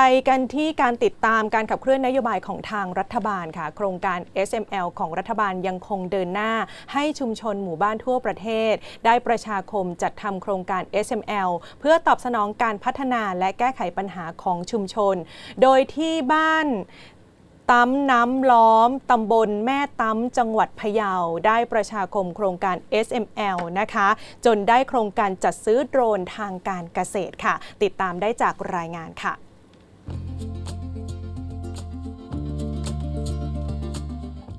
ไปกันที่การติดตามการขับเคลื่อนนโยบายของทางรัฐบาลค่ะ โครงการ SML ของรัฐบาลยังคงเดินหน้า ให้ชุมชนหมู่บ้านทั่วประเทศ ได้ประชาคมจัดทำโครงการ SML เพื่อตอบสนองการพัฒนาและแก้ไขปัญหาของชุมชน โดยที่บ้านตั้มน้ำล้อม ตำบลแม่ตั้มจังหวัดพะเยา ได้ประชาคมโครงการ SML นะคะ จนได้โครงการจัดซื้อโดรนทางการเกษตรค่ะ ติดตามได้จากรายงานค่ะ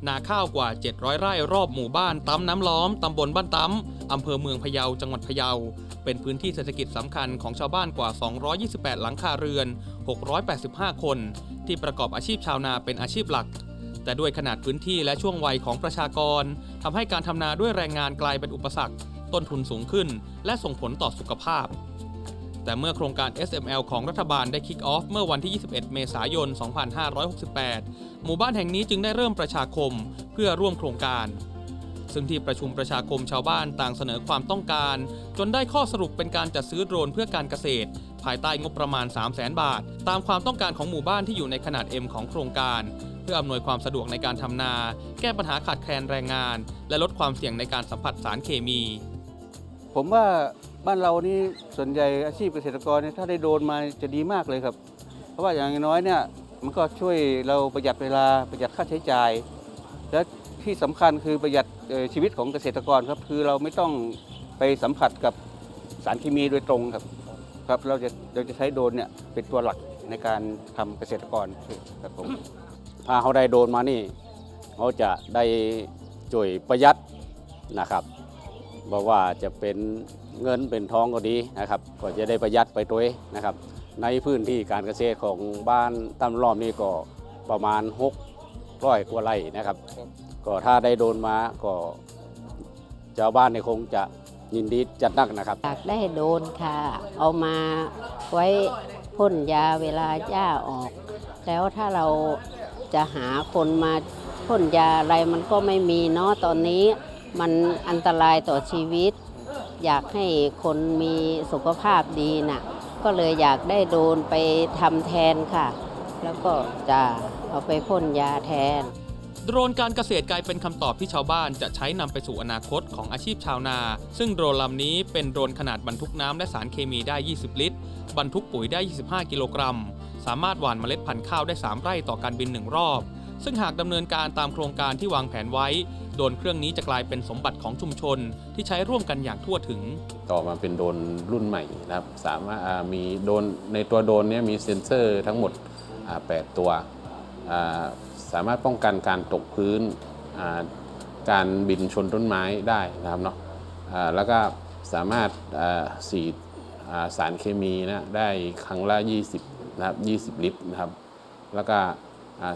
นาข้าวกว่า 700 ไร่รอบหมู่บ้านตั้มน้ำล้อมตำบลบ้านตั้มอำเภอเมืองพะเยาจังหวัดพะเยา เป็นพื้นที่เศรษฐกิจสำคัญของชาวบ้านกว่า 228 หลังคาเรือน 685 คน ที่ประกอบอาชีพชาวนาเป็นอาชีพหลัก แต่ด้วยขนาดพื้นที่และช่วงวัยของประชากรทำให้การทำนาด้วยแรงงานกลายเป็นอุปสรรค ต้นทุนสูงขึ้น และส่งผลต่อสุขภาพ แต่เมื่อโครงการ SML ของรัฐบาลได้คิกออฟเมื่อวันที่ 21 เมษายน 2568 หมู่บ้านแห่งนี้จึงได้เริ่มประชาคมเพื่อร่วมโครงการ ซึ่งที่ประชุมประชาคมชาวบ้านต่างเสนอความต้องการ จนได้ข้อสรุปเป็นการจัดซื้อโดรนเพื่อการเกษตร ภายใต้งบประมาณ 3 0 0 0 0 0 บาท ตามความต้องการของหมู่บ้านที่อยู่ในขนาด M ของโครงการ เพื่ออำนวยความสะดวกในการทำนา แก้ปัญหาขาดแคลนแรงงาน และลดความเสี่ยงในการสัมผัสสารเคมี ผมว่า บ้านเรานี่ส่วนใหญ่อาชีพเกษตรกรเนี่ยถ้าได้โดนมาจะดีมากเลยครับ เพราะว่าอย่างน้อยเนี่ยมันก็ช่วยเราประหยัดเวลาประหยัดค่าใช้จ่าย และที่สำคัญคือประหยัดชีวิตของเกษตรกรครับคือเราไม่ต้องไปสัมผัสกับสารเคมีโดยตรงครับครับเราจะเราจะใช้โดนเนี่ยเป็นตัวหลักในการทำเกษตรกรครับผมถ้าเขาได้โดนมานี่เขาจะได้จ่วยประหยัดนะครับบอกว่าจะเป็น เงินเป็นทองก็ดีนะครับ ก็จะได้ประหยัดไปตัวเองนะครับ ในพื้นที่การเกษตรของบ้านตำล้อมนี่ก็ประมาณ6ร้อยกว่าไร่นะครับ ก็ถ้าได้โดนมาก็ชาวบ้านเนี่ยคงจะยินดีจัดหนักนะครับอยากได้โดนค่ะ เอามาไว้พ่นยาเวลาหญ้าออก แล้วถ้าเราจะหาคนมาพ่นยาอะไรมันก็ไม่มีเนาะตอนนี้มันอันตรายต่อชีวิต อยากให้คนมีสุขภาพดีน่ะ ก็เลยอยากได้โดนไปทำแทนค่ะ แล้วก็จะเอาไปพ่นยาแทน โดรนการเกษตรกลายเป็นคำตอบที่ชาวบ้านจะใช้นำไปสู่อนาคตของอาชีพชาวนา ซึ่งโดรนลำนี้เป็นโดรนขนาดบรรทุกน้ำและสารเคมีได้ 20 ลิตร บรรทุกปุ๋ยได้ 25 กิโลกรัม สามารถหว่านเมล็ดพันธุ์ข้าวได้ 3 ไร่ต่อการบินหนึ่งรอบ ซึ่งหากดำเนินการตามโครงการที่วางแผนไว้ โดรนเครื่องนี้จะกลายเป็นสมบัติของชุมชนที่ใช้ร่วมกันอย่างทั่วถึง ต่อมาเป็นโดรนรุ่นใหม่นะครับสามารถมีโดรนในตัวโดรนนี้มีเซ็นเซอร์ทั้งหมด 8 ตัว สามารถป้องกันการตกพื้น การบินชนต้นไม้ได้นะครับเนาะแล้วก็สามารถสีดสารเคมีนะได้ครั้งละ 20 นะครับ 20 ลิตรนะครับ แล้วก็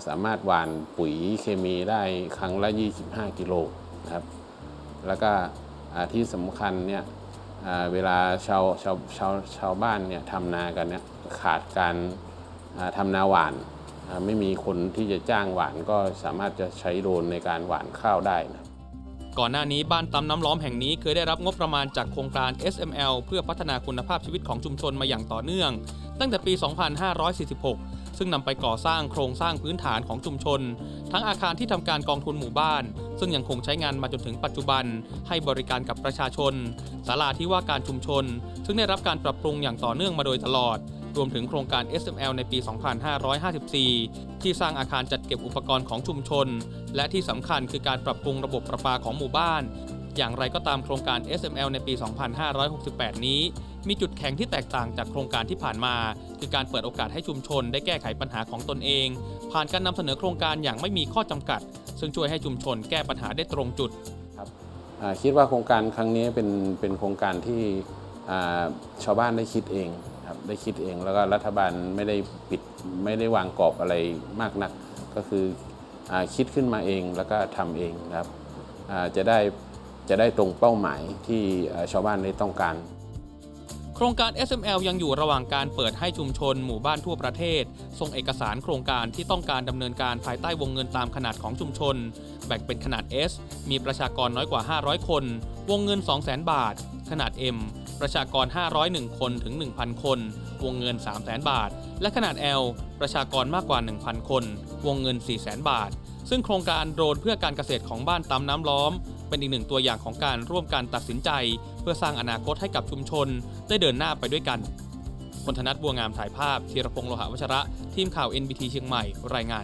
สามารถหว่านปุ๋ยเคมีได้ครั้งละ 25 กิโลนะครับ แล้วก็ที่สำคัญเนี่ยเวลาชาวชาวชาวชาวบ้านเนี่ยทำนากันเนี่ยขาดการทำนาหวานไม่มีคนที่จะจ้างหวานก็สามารถจะใช้โดรนในการหวานข้าวได้นะ ก่อนหน้านี้บ้านตำน้ำล้อมแห่งนี้เคยได้รับงบประมาณจากโครงการ SML เพื่อพัฒนาคุณภาพชีวิตของชุมชนมาอย่างต่อเนื่อง ตั้งแต่ปี 2546 ซึ่งนำไปก่อสร้างโครงสร้างพื้นฐานของชุมชน ทั้งอาคารที่ทำการกองทุนหมู่บ้าน ซึ่งยังคงใช้งานมาจนถึงปัจจุบัน ให้บริการกับประชาชนศาลาที่ว่าการชุมชน ซึ่งได้รับการปรับปรุงอย่างต่อเนื่องมาโดยตลอด รวมถึงโครงการ SML ในปี 2554 ที่สร้างอาคารจัดเก็บอุปกรณ์ของชุมชน และที่สำคัญคือการปรับปรุงระบบประปาของหมู่บ้าน อย่างไรก็ตามโครงการ SML ในปี 2568 นี้ มีจุดแข็งที่แตกต่างจากโครงการที่ผ่านมา คือการเปิดโอกาสให้ชุมชน ได้แก้ไขปัญหาของตนเอง ผ่านการนำเสนอโครงการอย่างไม่มีข้อจำกัด ซึ่งช่วยให้ชุมชนแก้ปัญหาได้ตรงจุดคิดว่าโครงการครั้งนี้เป็นเป็นโครงการที่ชาวบ้านได้คิดเอง ครับได้คิดเองแล้วก็รัฐบาลไม่ได้ปิดไม่ได้วางกรอบอะไรมากนัก ก็คืออคิดขึ้นมาเองแล้วก็ทำเองนะครับจะได้จะได้ตรงเป้าหมายที่ชาวบ้านได้ต้องการ โครงการ SML ยังอยู่ระหว่างการเปิดให้ชุมชนหมู่บ้านทั่วประเทศ ส่งเอกสารโครงการที่ต้องการดำเนินการภายใต้วงเงินตามขนาดของชุมชน แบ่งเป็นขนาด S มีประชากรน้อยกว่า 500 คน วงเงิน 200,000 บาท ขนาด M ประชากร 501 คนถึง 1,000 คน วงเงิน 300,000บาท และขนาด L ประชากรมากกว่า 1,000 คน วงเงิน 400,000บาท ซึ่งโครงการโดรนเพื่อการเกษตรของบ้านตำน้ำล้อม เป็นอีกหนึ่งตัวอย่างของการร่วมกันตัดสินใจ เพื่อสร้างอนาคตให้กับชุมชน ได้เดินหน้าไปด้วยกันพลธนัทบัวงามถ่ายภาพธีรพงษ์โลหะวัชระ ทีมข่าว NBT เชียงใหม่รายงาน